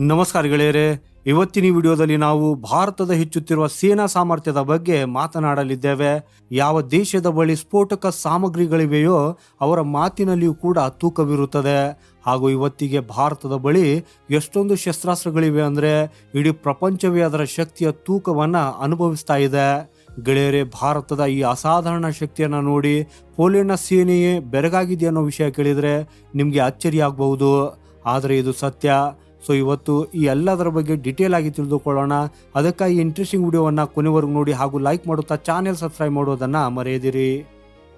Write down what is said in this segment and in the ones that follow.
ನಮಸ್ಕಾರ ಗೆಳೆಯರೆ. ಇವತ್ತಿನ ವಿಡಿಯೋದಲ್ಲಿ ನಾವು ಭಾರತದ ಹೆಚ್ಚುತ್ತಿರುವ ಸೇನಾ ಸಾಮರ್ಥ್ಯದ ಬಗ್ಗೆ ಮಾತನಾಡಲಿದ್ದೇವೆ. ಯಾವ ದೇಶದ ಬಳಿ ಸ್ಫೋಟಕ ಸಾಮಗ್ರಿಗಳಿವೆಯೋ ಅವರ ಮಾತಿನಲ್ಲಿಯೂ ಕೂಡ ತೂಕವಿರುತ್ತದೆ. ಹಾಗೂ ಇವತ್ತಿಗೆ ಭಾರತದ ಬಳಿ ಎಷ್ಟೊಂದು ಶಸ್ತ್ರಾಸ್ತ್ರಗಳಿವೆ ಅಂದರೆ ಇಡೀ ಪ್ರಪಂಚವೇ ಅದರ ಶಕ್ತಿಯ ತೂಕವನ್ನು ಅನುಭವಿಸ್ತಾ ಇದೆ. ಗೆಳೆಯರೇ, ಭಾರತದ ಈ ಅಸಾಧಾರಣ ಶಕ್ತಿಯನ್ನು ನೋಡಿ ಪೋಲೆಂಡ್ನ ಸೇನೆಯೇ ಬೆರಗಾಗಿದೆ ಅನ್ನೋ ವಿಷಯ ಕೇಳಿದರೆ ನಿಮಗೆ ಅಚ್ಚರಿಯಾಗಬಹುದು. ಆದರೆ ಇದು ಸತ್ಯ. ಸೊ ಇವತ್ತು ಈ ಎಲ್ಲದರ ಬಗ್ಗೆ ಡಿಟೇಲ್ ಆಗಿ ತಿಳಿದುಕೊಳ್ಳೋಣ. ಅದಕ್ಕಾಗಿ ಇಂಟ್ರೆಸ್ಟಿಂಗ್ ವಿಡಿಯೋವನ್ನ ಕೊನೆವರೆಗೂ ನೋಡಿ ಹಾಗೂ ಲೈಕ್ ಮಾಡುತ್ತಾ ಚಾನೆಲ್ ಸಬ್ಸ್ಕ್ರೈಬ್ ಮಾಡೋದನ್ನ ಮರೆಯದಿರಿ.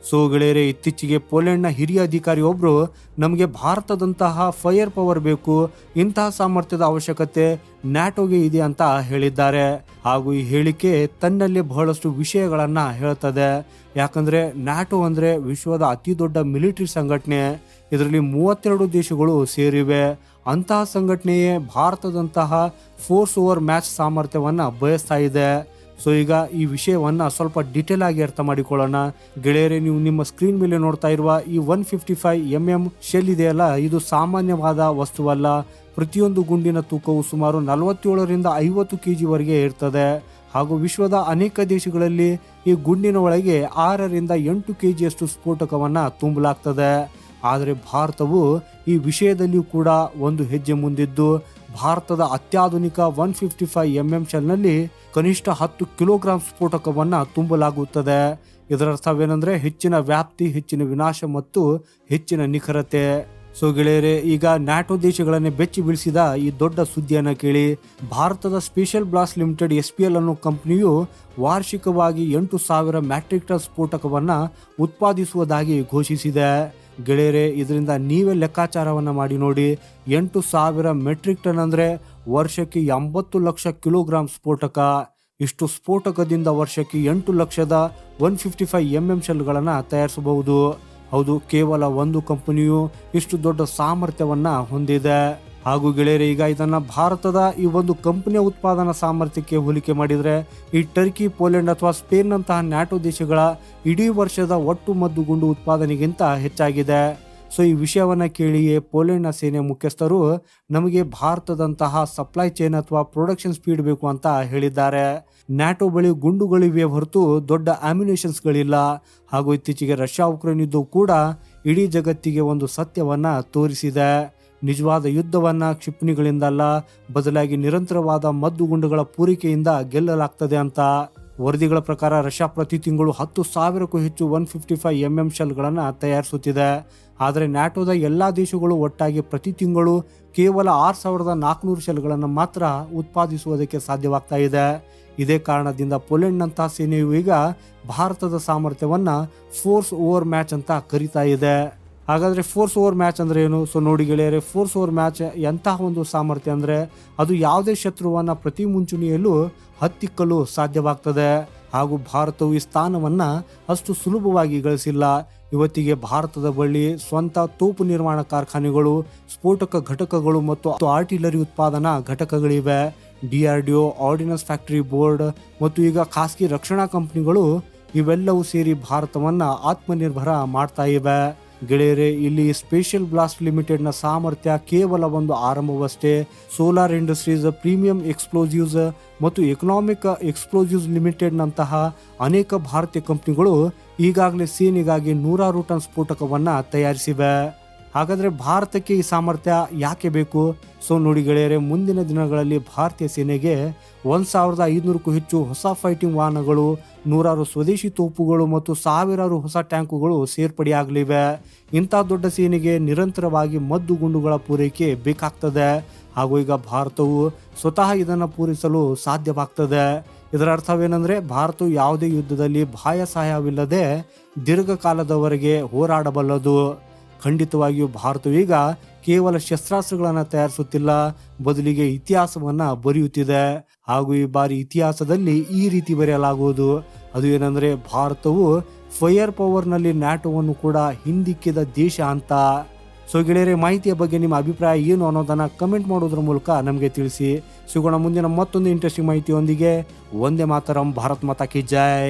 ಸೊ ಗೆಳೆಯರೆ, ಇತ್ತೀಚೆಗೆ ಪೋಲೆಂಡ್ನ ಹಿರಿಯ ಅಧಿಕಾರಿ ಒಬ್ರು ನಮಗೆ ಭಾರತದಂತಹ ಫೈರ್ ಪವರ್ ಬೇಕು, ಇಂತಹ ಸಾಮರ್ಥ್ಯದ ಅವಶ್ಯಕತೆ ನ್ಯಾಟೋಗೆ ಇದೆ ಅಂತ ಹೇಳಿದ್ದಾರೆ. ಹಾಗೂ ಈ ಹೇಳಿಕೆ ತನ್ನಲ್ಲಿ ಬಹಳಷ್ಟು ವಿಷಯಗಳನ್ನು ಹೇಳ್ತದೆ. ಯಾಕಂದ್ರೆ ನ್ಯಾಟೋ ಅಂದ್ರೆ ವಿಶ್ವದ ಅತಿ ದೊಡ್ಡ ಮಿಲಿಟರಿ ಸಂಘಟನೆ. ಇದರಲ್ಲಿ ಮೂವತ್ತೆರಡು ದೇಶಗಳು ಸೇರಿವೆ. ಅಂತಹ ಸಂಘಟನೆಯೇ ಭಾರತದಂತಹ ಫೋರ್ಸ್ ಓವರ್ ಮ್ಯಾಚ್ ಸಾಮರ್ಥ್ಯವನ್ನು ಬಯಸ್ತಾ ಇದೆ. ಸೊ ಈಗ ಈ ವಿಷಯವನ್ನ ಸ್ವಲ್ಪ ಡೀಟೇಲ್ ಆಗಿ ಅರ್ಥ ಮಾಡಿಕೊಳ್ಳೋಣ. ಗೆಳೆಯರೆ, ನೀವು ನಿಮ್ಮ ಸ್ಕ್ರೀನ್ ಮೇಲೆ ನೋಡ್ತಾ ಇರುವ ಈ one fifty five M M shell ಇದೆಯಲ್ಲ ಇದು ಸಾಮಾನ್ಯವಾದ ವಸ್ತುವಲ್ಲ. ಪ್ರತಿಯೊಂದು ಗುಂಡಿನ ತೂಕವು ಸುಮಾರು ನಲವತ್ತೇಳರಿಂದ ಐವತ್ತು ಕೆ ಜಿವರೆಗೆ ಇರ್ತದೆ. ಹಾಗೂ ವಿಶ್ವದ ಅನೇಕ ದೇಶಗಳಲ್ಲಿ ಈ ಗುಂಡಿನ ಒಳಗೆ ಆರರಿಂದ ಎಂಟು ಕೆ ಜಿಯಷ್ಟು ಸ್ಫೋಟಕವನ್ನು ತುಂಬಲಾಗ್ತದೆ. ಆದರೆ ಭಾರತವು ಈ ವಿಷಯದಲ್ಲಿಯೂ ಕೂಡ ಒಂದು ಹೆಜ್ಜೆ ಮುಂದಿದ್ದು, ಭಾರತದ ಅತ್ಯಾಧುನಿಕ one fifty five M M ಶೆಲ್ನಲ್ಲಿ ಕನಿಷ್ಠ ಹತ್ತು ಕಿಲೋಗ್ರಾಂ ಸ್ಫೋಟಕವನ್ನು ತುಂಬಲಾಗುತ್ತದೆ. ಇದರ ಅರ್ಥವೇನೆಂದರೆ ಹೆಚ್ಚಿನ ವ್ಯಾಪ್ತಿ, ಹೆಚ್ಚಿನ ವಿನಾಶ ಮತ್ತು ಹೆಚ್ಚಿನ ನಿಖರತೆ. ಸೊ ಗೆಳೆಯರೆ, ಈಗ ನ್ಯಾಟೋ ದೇಶಗಳನ್ನೇ ಬೆಚ್ಚಿ ಬೀಳಿಸಿದ ಈ ದೊಡ್ಡ ಸುದ್ದಿಯನ್ನು ಕೇಳಿ, ಭಾರತದ special blast limited S P L ಅನ್ನೋ ಕಂಪ್ನಿಯು ವಾರ್ಷಿಕವಾಗಿ ಎಂಟು ಸಾವಿರ ಮ್ಯಾಟ್ರಿಕ್ ಟನ್ ಸ್ಫೋಟಕವನ್ನು ಉತ್ಪಾದಿಸುವುದಾಗಿ ಘೋಷಿಸಿದೆ. ಗೆಳೆಯರೆ, ಇದರಿಂದ ನೀವೇ ಲೆಕ್ಕಾಚಾರವನ್ನು ಮಾಡಿ ನೋಡಿ, ಎಂಟು ಸಾವಿರ ಮೆಟ್ರಿಕ್ ಟನ್ ಅಂದರೆ ವರ್ಷಕ್ಕೆ ಎಂಬತ್ತು ಲಕ್ಷ ಕಿಲೋಗ್ರಾಮ್ ಸ್ಫೋಟಕ. ಇಷ್ಟು ಸ್ಫೋಟಕದಿಂದ ವರ್ಷಕ್ಕೆ ಎಂಟು ಲಕ್ಷದ one fifty five M M ಶೆಲ್ಗಳನ್ನು ತಯಾರಿಸಬಹುದು. ಹೌದು, ಕೇವಲ ಒಂದು ಕಂಪನಿಯು ಇಷ್ಟು ದೊಡ್ಡ ಸಾಮರ್ಥ್ಯವನ್ನು ಹೊಂದಿದೆ. ಹಾಗೂ ಗೆಳೆಯರೆ, ಈಗ ಇದನ್ನು ಭಾರತದ ಈ ಒಂದು ಕಂಪನಿಯ ಉತ್ಪಾದನಾ ಸಾಮರ್ಥ್ಯಕ್ಕೆ ಹೋಲಿಕೆ ಮಾಡಿದರೆ, ಈ ಟರ್ಕಿ, ಪೋಲೆಂಡ್ ಅಥವಾ ಸ್ಪೇನ್ ಅಂತಹ ನ್ಯಾಟೋ ದೇಶಗಳ ಇಡೀ ವರ್ಷದ ಒಟ್ಟು ಮದ್ದುಗುಂಡು ಉತ್ಪಾದನೆಗಿಂತ ಹೆಚ್ಚಾಗಿದೆ. ಸೊ, ಈ ವಿಷಯವನ್ನು ಕೇಳಿಯೇ ಪೋಲೆಂಡ್ನ ಸೇನೆ ಮುಖ್ಯಸ್ಥರು ನಮಗೆ ಭಾರತದಂತಹ ಸಪ್ಲೈ ಚೈನ್ ಅಥವಾ ಪ್ರೊಡಕ್ಷನ್ ಸ್ಪೀಡ್ ಬೇಕು ಅಂತ ಹೇಳಿದ್ದಾರೆ. ನ್ಯಾಟೋ ಬಳಿ ಗುಂಡುಗಳಿವೆ ಹೊರತು ದೊಡ್ಡ ಆಮ್ಯುನೇಷನ್ಸ್ಗಳಿಲ್ಲ ಹಾಗೂ ಇತ್ತೀಚೆಗೆ ರಷ್ಯಾ, ಉಕ್ರೇನ್ ಯುದ್ಧವು ಕೂಡ ಇಡೀ ಜಗತ್ತಿಗೆ ಒಂದು ಸತ್ಯವನ್ನು ತೋರಿಸಿದೆ. ನಿಜವಾದ ಯುದ್ಧವನ್ನ ಕ್ಷಿಪಣಿಗಳಿಂದಲ್ಲ ಬದಲಾಗಿ ನಿರಂತರವಾದ ಮದ್ದುಗುಂಡುಗಳ ಪೂರೈಕೆಯಿಂದ ಗೆಲ್ಲಲಾಗ್ತದೆ ಅಂತ. ವರದಿಗಳ ಪ್ರಕಾರ ರಷ್ಯಾ ಪ್ರತಿ ತಿಂಗಳು ಹತ್ತು ಸಾವಿರಕ್ಕೂ ಹೆಚ್ಚು one fifty five M M ಶೆಲ್ಗಳನ್ನು ತಯಾರಿಸುತ್ತಿದೆ. ಆದರೆ ನ್ಯಾಟೋದ ಎಲ್ಲಾ ದೇಶಗಳು ಒಟ್ಟಾಗಿ ಪ್ರತಿ ತಿಂಗಳು ಕೇವಲ ಆರು ಸಾವಿರದ ನಾಲ್ಕುನೂರು ಶೆಲ್ಗಳನ್ನು ಮಾತ್ರ ಉತ್ಪಾದಿಸುವುದಕ್ಕೆ ಸಾಧ್ಯವಾಗ್ತಾ ಇದೆ. ಇದೇ ಕಾರಣದಿಂದ ಪೋಲೆಂಡ್ನಂತಹ ಸೇನೆಯು ಈಗ ಭಾರತದ ಸಾಮರ್ಥ್ಯವನ್ನ ಫೋರ್ಸ್ ಓವರ್ ಮ್ಯಾಚ್ ಅಂತ ಕರೀತಾ ಇದೆ. ಹಾಗಾದ್ರೆ ಫೋರ್ಸ್ ಓವರ್ ಮ್ಯಾಚ್ ಅಂದರೆ ಏನು? ಸೊ ನೋಡಿ ಗೆಳೆಯರೆ ಫೋರ್ಸ್ ಓವರ್ ಮ್ಯಾಚ್ ಎಂತಹ ಒಂದು ಸಾಮರ್ಥ್ಯ ಅಂದರೆ ಅದು ಯಾವುದೇ ಶತ್ರುವನ್ನ ಪ್ರತಿ ಮುಂಚೂಣಿಯಲ್ಲೂ ಹತ್ತಿಕ್ಕಲು ಸಾಧ್ಯವಾಗ್ತದೆ. ಹಾಗೂ ಭಾರತವು ಈ ಸ್ಥಾನವನ್ನು ಅಷ್ಟು ಸುಲಭವಾಗಿ ಗಳಿಸಿಲ್ಲ. ಇವತ್ತಿಗೆ ಭಾರತದ ಬಳಿ ಸ್ವಂತ ತೋಪು ನಿರ್ಮಾಣ ಕಾರ್ಖಾನೆಗಳು, ಸ್ಫೋಟಕ ಘಟಕಗಳು ಮತ್ತು ಆರ್ಟಿಲರಿ ಉತ್ಪಾದನಾ ಘಟಕಗಳಿವೆ. D R D DRDO ordnance factory board ಮತ್ತು ಈಗ ಖಾಸಗಿ ರಕ್ಷಣಾ ಕಂಪನಿಗಳು ಇವೆಲ್ಲವೂ ಸೇರಿ ಭಾರತವನ್ನು ಆತ್ಮನಿರ್ಭರ ಮಾಡ್ತಾ ಇವೆ. ಗೆಳೆಯರೆ, ಇಲ್ಲಿ ಸ್ಪೆಷಲ್ ಬ್ಲಾಸ್ಟ್ ಲಿಮಿಟೆಡ್ನ ಸಾಮರ್ಥ್ಯ ಕೇವಲ ಒಂದು ಆರಂಭವಷ್ಟೇ. ಸೋಲಾರ್ ಇಂಡಸ್ಟ್ರೀಸ್ ಪ್ರೀಮಿಯಂ ಎಕ್ಸ್ಪ್ಲೋಸಿವ್ಸ್ ಮತ್ತು ಎಕನಾಮಿಕ್ ಎಕ್ಸ್ಪ್ಲೋಸಿವ್ಸ್ ಲಿಮಿಟೆಡ್ನಂತಹ ಅನೇಕ ಭಾರತೀಯ ಕಂಪನಿಗಳು ಈಗಾಗಲೇ ಸೇನೆಗಾಗಿ ನೂರಾರು ಟನ್ ಸ್ಫೋಟಕವನ್ನ ತಯಾರಿಸಿವೆ. ಹಾಗಾದ್ರೆ ಭಾರತಕ್ಕೆ ಈ ಸಾಮರ್ಥ್ಯ ಯಾಕೆ ಬೇಕು? ಸೊ ನೋಡಿ ಗೆಳೆಯರೆ, ಮುಂದಿನ ದಿನಗಳಲ್ಲಿ ಭಾರತೀಯ ಸೇನೆಗೆ ಒಂದು ಸಾವಿರದ ಐದುನೂರಕ್ಕೂ ಹೆಚ್ಚು ಹೊಸ ಫೈಟಿಂಗ್ ವಾಹನಗಳು, ನೂರಾರು ಸ್ವದೇಶಿ ತೋಪುಗಳು ಮತ್ತು ಸಾವಿರಾರು ಹೊಸ ಟ್ಯಾಂಕುಗಳು ಸೇರ್ಪಡೆಯಾಗಲಿವೆ. ಇಂಥ ದೊಡ್ಡ ಸೇನೆಗೆ ನಿರಂತರವಾಗಿ ಮದ್ದು ಗುಂಡುಗಳ ಪೂರೈಕೆ ಬೇಕಾಗ್ತದೆ. ಹಾಗೂ ಈಗ ಭಾರತವು ಸ್ವತಃ ಇದನ್ನು ಪೂರೈಸಲು ಸಾಧ್ಯವಾಗ್ತದೆ. ಇದರ ಅರ್ಥವೇನೆಂದರೆ ಭಾರತವು ಯಾವುದೇ ಯುದ್ಧದಲ್ಲಿ ಬಾಹ್ಯ ಸಹಾಯವಿಲ್ಲದೆ ದೀರ್ಘಕಾಲದವರೆಗೆ ಹೋರಾಡಬಲ್ಲದು. ಖಂಡಿತವಾಗಿಯೂ ಭಾರತವೀಗ ಕೇವಲ ಶಸ್ತ್ರಾಸ್ತ್ರಗಳನ್ನು ತಯಾರಿಸುತ್ತಿಲ್ಲ, ಬದಲಿಗೆ ಇತಿಹಾಸವನ್ನ ಬರೆಯುತ್ತಿದೆ. ಹಾಗೂ ಈ ಬಾರಿ ಇತಿಹಾಸದಲ್ಲಿ ಈ ರೀತಿ ಬರೆಯಲಾಗುವುದು. ಅದು ಏನಂದ್ರೆ ಭಾರತವು ಫೈರ್ ಪವರ್ನಲ್ಲಿ ನ್ಯಾಟೋವನ್ನು ಕೂಡ ಹಿಂದಿಕ್ಕಿದ ದೇಶ ಅಂತ. ಸೊ ಗೆಳೆಯರೆ, ಮಾಹಿತಿಯ ಬಗ್ಗೆ ನಿಮ್ಮ ಅಭಿಪ್ರಾಯ ಏನು ಅನ್ನೋದನ್ನ ಕಮೆಂಟ್ ಮಾಡೋದ್ರ ಮೂಲಕ ನಮಗೆ ತಿಳಿಸಿ. ಸಿಗೋಣ ಮುಂದಿನ ಮತ್ತೊಂದು ಇಂಟ್ರೆಸ್ಟಿಂಗ್ ಮಾಹಿತಿಯೊಂದಿಗೆ. ಒಂದೇ ಮಾತರಂ, ಭಾರತ್ ಮಾತಾ ಕಿ ಜೈ.